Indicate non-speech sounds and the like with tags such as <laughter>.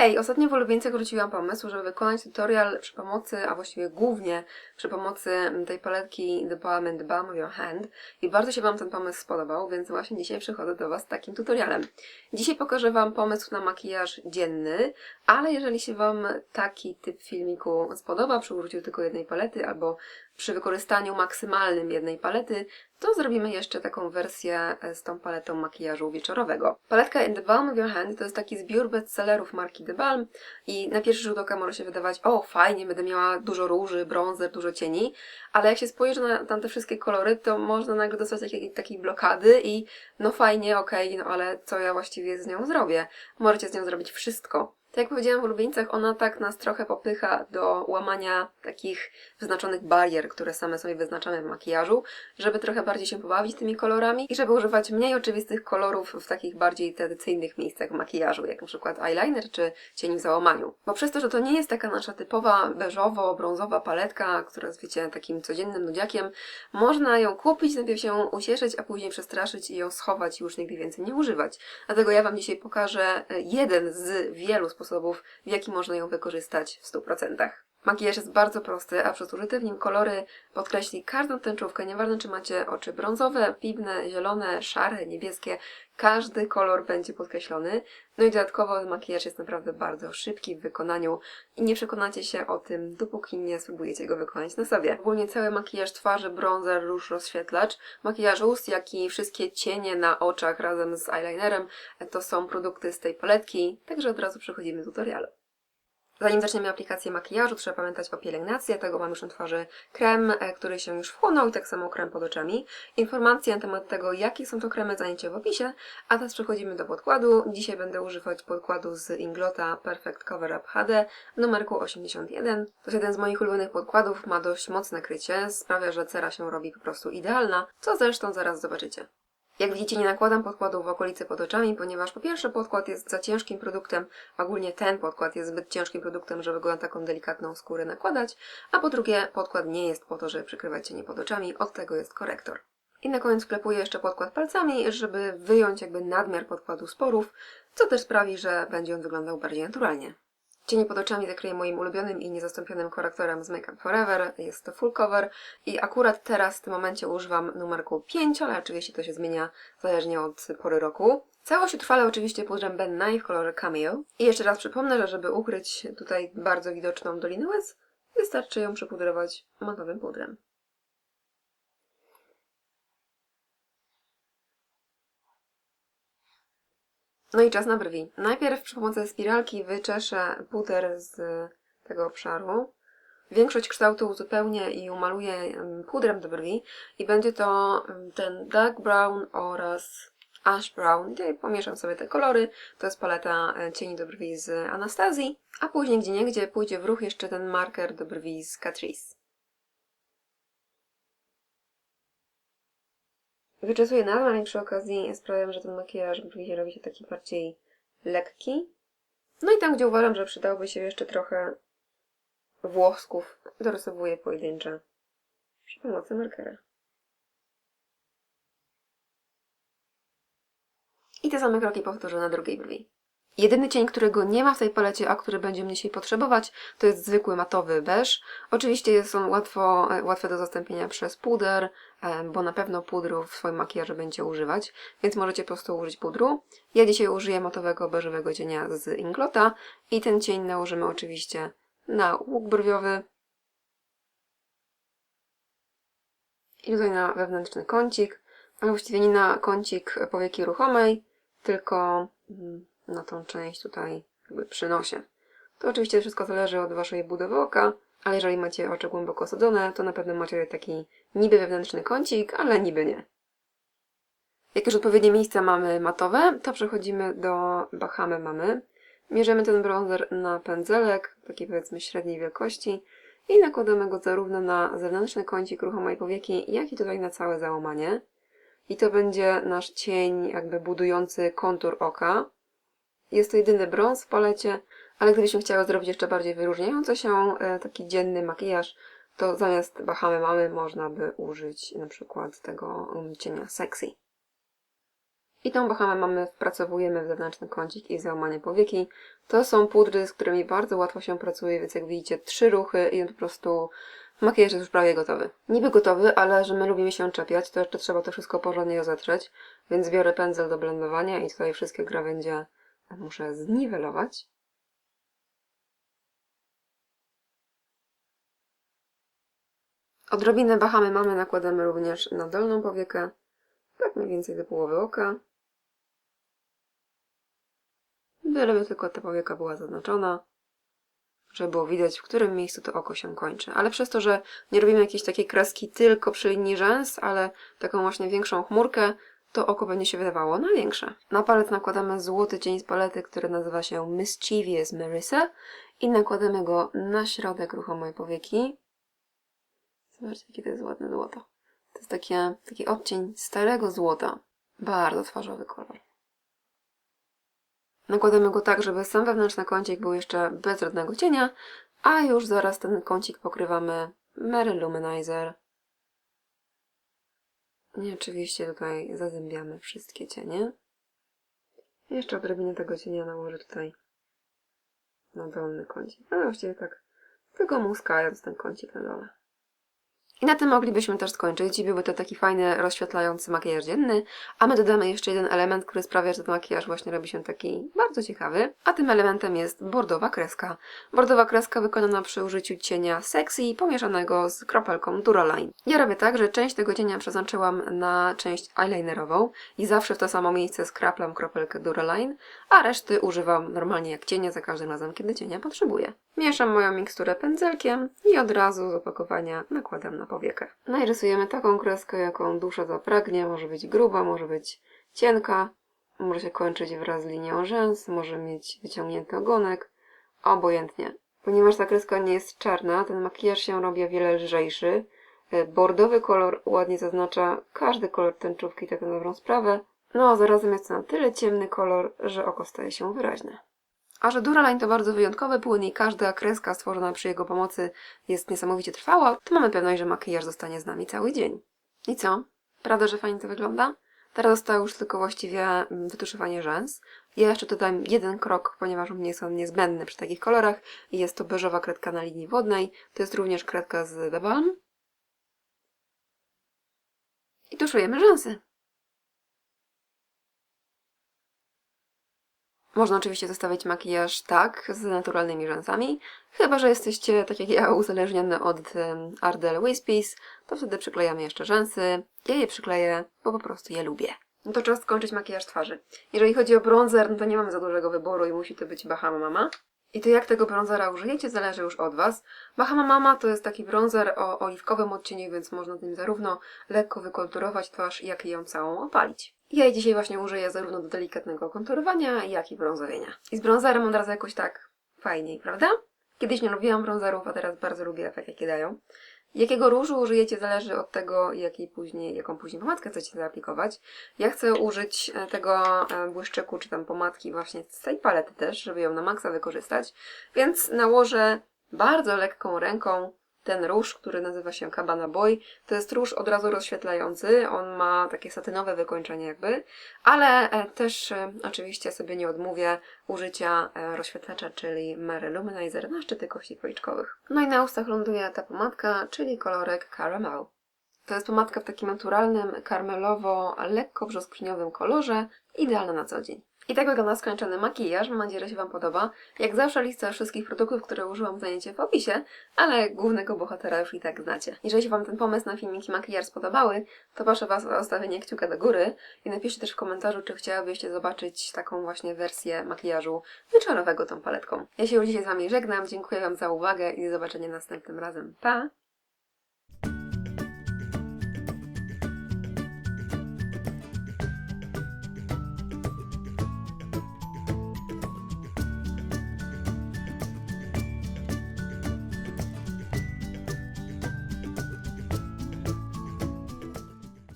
Hej, ostatnio w ulubieńcach wróciłam pomysł, żeby wykonać tutorial przy pomocy, a właściwie głównie przy pomocy tej paletki The Balm and Balm of Your Hand i bardzo się Wam ten pomysł spodobał, więc właśnie dzisiaj przychodzę do Was z takim tutorialem. Dzisiaj pokażę Wam pomysł na makijaż dzienny, ale jeżeli się Wam taki typ filmiku spodoba przy użyciu tylko jednej palety albo przy wykorzystaniu maksymalnym jednej palety, to zrobimy jeszcze taką wersję z tą paletą makijażu wieczorowego. Paletka In The Balm of Your Hand to jest taki zbiór bestsellerów marki Balm i na pierwszy rzut oka może się wydawać, o fajnie, będę miała dużo róży, brązer, dużo cieni, ale jak się spojrzy na, na te wszystkie kolory, to można nagle dostać takiej, takiej blokady i no fajnie, okej, okay, no ale co ja właściwie z nią zrobię? Możecie z nią zrobić wszystko. Tak jak powiedziałam w ulubieńcach, ona tak nas trochę popycha do łamania takich wyznaczonych barier, które same sobie wyznaczamy w makijażu, żeby trochę bardziej się pobawić tymi kolorami i żeby używać mniej oczywistych kolorów w takich bardziej tradycyjnych miejscach makijażu, jak na przykład eyeliner czy cień w załamaniu. Bo przez to, że to nie jest taka nasza typowa beżowo-brązowa paletka, która jest, wiecie, takim codziennym nudziakiem, można ją kupić, najpierw się ucieszyć, a później przestraszyć i ją schować i już nigdy więcej nie używać. Dlatego ja Wam dzisiaj pokażę jeden z wielu sposobów, w jaki można ją wykorzystać w 100%. Makijaż jest bardzo prosty, a przez użyte w nim kolory podkreśli każdą tęczówkę, nieważne czy macie oczy brązowe, piwne, zielone, szare, niebieskie, każdy kolor będzie podkreślony. No i dodatkowo makijaż jest naprawdę bardzo szybki w wykonaniu i nie przekonacie się o tym, dopóki nie spróbujecie go wykonać na sobie. Ogólnie cały makijaż twarzy, bronzer, róż, rozświetlacz, makijaż ust, jak i wszystkie cienie na oczach razem z eyelinerem to są produkty z tej paletki, także od razu przechodzimy do tutorialu. Zanim zaczniemy aplikację makijażu, trzeba pamiętać o pielęgnacji, tego mam już na twarzy krem, e, który się już wchłonął i tak samo krem pod oczami. Informacje na temat tego, jakie są to kremy, znajdziecie w opisie, a teraz przechodzimy do podkładu. Dzisiaj będę używać podkładu z Inglota Perfect Cover Up HD numerku 81. To jest jeden z moich ulubionych podkładów, ma dość mocne krycie, sprawia, że cera się robi po prostu idealna, co zresztą zaraz zobaczycie. Jak widzicie, nie nakładam podkładu w okolicy pod oczami, ponieważ po pierwsze podkład jest za ciężkim produktem, ogólnie ten podkład jest zbyt ciężkim produktem, żeby go na taką delikatną skórę nakładać, a po drugie podkład nie jest po to, żeby przykrywać cienie pod oczami, od tego jest korektor. I na koniec wklepuję jeszcze podkład palcami, żeby wyjąć jakby nadmiar podkładu sporów, co też sprawi, że będzie on wyglądał bardziej naturalnie. Cienie pod oczami zakryję moim ulubionym i niezastąpionym korektorem z Make Up Forever. Jest to full cover i akurat teraz w tym momencie używam numerku 5, ale oczywiście to się zmienia zależnie od pory roku. Całość utrwala oczywiście pudrem Ben Nye w kolorze Cameo. I jeszcze raz przypomnę, że żeby ukryć tutaj bardzo widoczną dolinę łez, wystarczy ją przypudrować matowym pudrem. No i czas na brwi. Najpierw przy pomocy spiralki wyczeszę puder z tego obszaru. Większość kształtu uzupełnię i umaluję pudrem do brwi i będzie to ten dark brown oraz ash brown. Tutaj pomieszam sobie te kolory. To jest paleta e, cieni do brwi z Anastazji, a później gdzie niegdzie pójdzie w ruch jeszcze ten marker do brwi z Catrice. Wyczesuję nadal i przy okazji sprawiam, że ten makijaż brwi robi się taki bardziej lekki. No i tam, gdzie uważam, że przydałoby się jeszcze trochę włosków, dorysowuję pojedyncze przy pomocy markera. I te same kroki powtórzę na drugiej brwi. Jedyny cień, którego nie ma w tej palecie, a który będziemy dzisiaj potrzebować, to jest zwykły matowy beż. Oczywiście jest on łatwo, e, łatwe do zastąpienia przez puder, bo na pewno pudru w swoim makijażu będzie używać, więc możecie po prostu użyć pudru. Ja dzisiaj użyję matowego beżowego cienia z Inglota i ten cień nałożymy oczywiście na łuk brwiowy i tutaj na wewnętrzny kącik, ale właściwie nie na kącik powieki ruchomej, tylko mm, na tą część tutaj jakby przy nosie. To oczywiście wszystko zależy od Waszej budowy oka, ale jeżeli macie oczy głęboko osadzone, to na pewno macie taki niby wewnętrzny kącik, ale niby nie. Jak już odpowiednie miejsca mamy matowe, to przechodzimy do Bahamy mamy. Mierzymy ten bronzer na pędzelek, takiej powiedzmy średniej wielkości i nakładamy go zarówno na zewnętrzny kącik ruchomej powieki, jak i tutaj na całe załamanie. I to będzie nasz cień jakby budujący kontur oka. Jest to jedyny brąz w palecie, ale gdybyśmy chciały zrobić jeszcze bardziej wyróżniający się e, taki dzienny makijaż, to zamiast Bahamy mamy można by użyć na przykład tego um, cienia Sexy. I tą bachamę mamy, wpracowujemy w zewnętrzny kącik i załamanie powieki. To są pudry, z którymi bardzo łatwo się pracuje, więc jak widzicie, trzy ruchy i po prostu makijaż jest już prawie gotowy. Niby gotowy, ale że my lubimy się czepiać, to jeszcze trzeba to wszystko porządnie rozetrzeć, więc biorę pędzel do blendowania i tutaj wszystkie krawędzie muszę zniwelować. Odrobinę bahamy mamy, nakładamy również na dolną powiekę, tak mniej więcej do połowy oka. Byleby tylko ta powieka była zaznaczona, żeby było widać, w którym miejscu to oko się kończy. Ale przez to, że nie robimy jakiejś takiej kreski tylko przy linii rzęs, ale taką właśnie większą chmurkę, to oko będzie się wydawało na większe. Na palec nakładamy złoty cień z palety, który nazywa się Mischievous Marissa i nakładamy go na środek ruchomej powieki. Zobaczcie, jakie to jest ładne złoto. To jest takie, taki odcień starego złota. Bardzo twarzowy kolor. Nakładamy go tak, żeby sam wewnętrzny kącik był jeszcze bez żadnego cienia, a już zaraz ten kącik pokrywamy Mary Luminizer. I oczywiście tutaj zazębiamy wszystkie cienie. Jeszcze odrobinę tego cienia nałożę tutaj na dolny kącik. No właściwie tak, tylko muskając ten kącik na dole. I na tym moglibyśmy też skończyć i byłby to taki fajny, rozświetlający makijaż dzienny, a my dodamy jeszcze jeden element, który sprawia, że ten makijaż właśnie robi się taki bardzo ciekawy, a tym elementem jest bordowa kreska. Bordowa kreska wykonana przy użyciu cienia Sexy pomieszanego z kropelką Duraline. Ja robię tak, że część tego cienia przeznaczyłam na część eyelinerową i zawsze w to samo miejsce skraplam kropelkę Duraline, a reszty używam normalnie jak cienia za każdym razem, kiedy cienia potrzebuję. Mieszam moją miksturę pędzelkiem i od razu z opakowania nakładam na powiekę. No i rysujemy taką kreskę, jaką dusza zapragnie. Może być gruba, może być cienka, może się kończyć wraz z linią rzęs, może mieć wyciągnięty ogonek, obojętnie. Ponieważ ta kreska nie jest czarna, ten makijaż się robi o wiele lżejszy. E, Bordowy kolor ładnie zaznacza każdy kolor tęczówki, tak na dobrą sprawę. No a zarazem jest to na tyle ciemny kolor, że oko staje się wyraźne. A że Duraline to bardzo wyjątkowy płyn i każda kreska stworzona przy jego pomocy jest niesamowicie trwała, to mamy pewność, że makijaż zostanie z nami cały dzień. I co? Prawda, że fajnie to wygląda? Teraz zostało już tylko właściwie mm, wytuszowanie rzęs. Ja jeszcze dodam jeden krok, ponieważ u mnie jest on niezbędny przy takich kolorach i jest to beżowa kredka na linii wodnej. To jest również kredka z The Balm. I tuszujemy rzęsy. Można oczywiście zostawić makijaż tak, z naturalnymi rzęsami, chyba że jesteście, tak jak ja, <laughs> uzależnione od Ardell Wispies, to wtedy przyklejamy jeszcze rzęsy. Ja je przykleję, bo po prostu je lubię. No to czas skończyć makijaż twarzy. Jeżeli chodzi o bronzer, no to nie mamy za dużego wyboru i musi to być Bahama Mama. I to jak tego bronzera użyjecie, zależy już od Was. Bahama Mama to jest taki bronzer o oliwkowym odcieniu, więc można tym zarówno lekko wykonturować twarz, jak i ją całą opalić. Ja jej dzisiaj właśnie użyję zarówno do delikatnego konturowania, jak i brązowienia. I z bronzerem od razu jakoś tak fajniej, prawda? Kiedyś nie lubiłam bronzerów, a teraz bardzo lubię efekt, jaki dają. Jakiego różu użyjecie zależy od tego, jakiej później, jaką później pomadkę chcecie zaaplikować. Ja chcę użyć e, tego e, błyszczyku, czy tam pomadki właśnie z tej palety też, żeby ją na maksa wykorzystać. Więc nałożę bardzo lekką ręką ten róż, który nazywa się Cabana Boy. To jest róż od razu rozświetlający, on ma takie satynowe wykończenie jakby, ale e, też e, oczywiście sobie nie odmówię użycia e, rozświetlacza, czyli Mary Luminizer na szczyty kości policzkowych. No i na ustach ląduje ta pomadka, czyli kolorek Caramel. To jest pomadka w takim naturalnym, karmelowo, lekko brzoskwiniowym kolorze, idealna na co dzień. I tak wygląda skończony makijaż. Mam nadzieję, że się Wam podoba. Jak zawsze lista wszystkich produktów, które użyłam znajdziecie w opisie, ale głównego bohatera już i tak znacie. Jeżeli się Wam ten pomysł na filmiki makijaż spodobały, to proszę Was o zostawienie kciuka do góry i napiszcie też w komentarzu, czy chciałybyście zobaczyć taką właśnie wersję makijażu wieczorowego tą paletką. Ja się już dzisiaj z Wami żegnam, dziękuję Wam za uwagę i do zobaczenia następnym razem. Pa!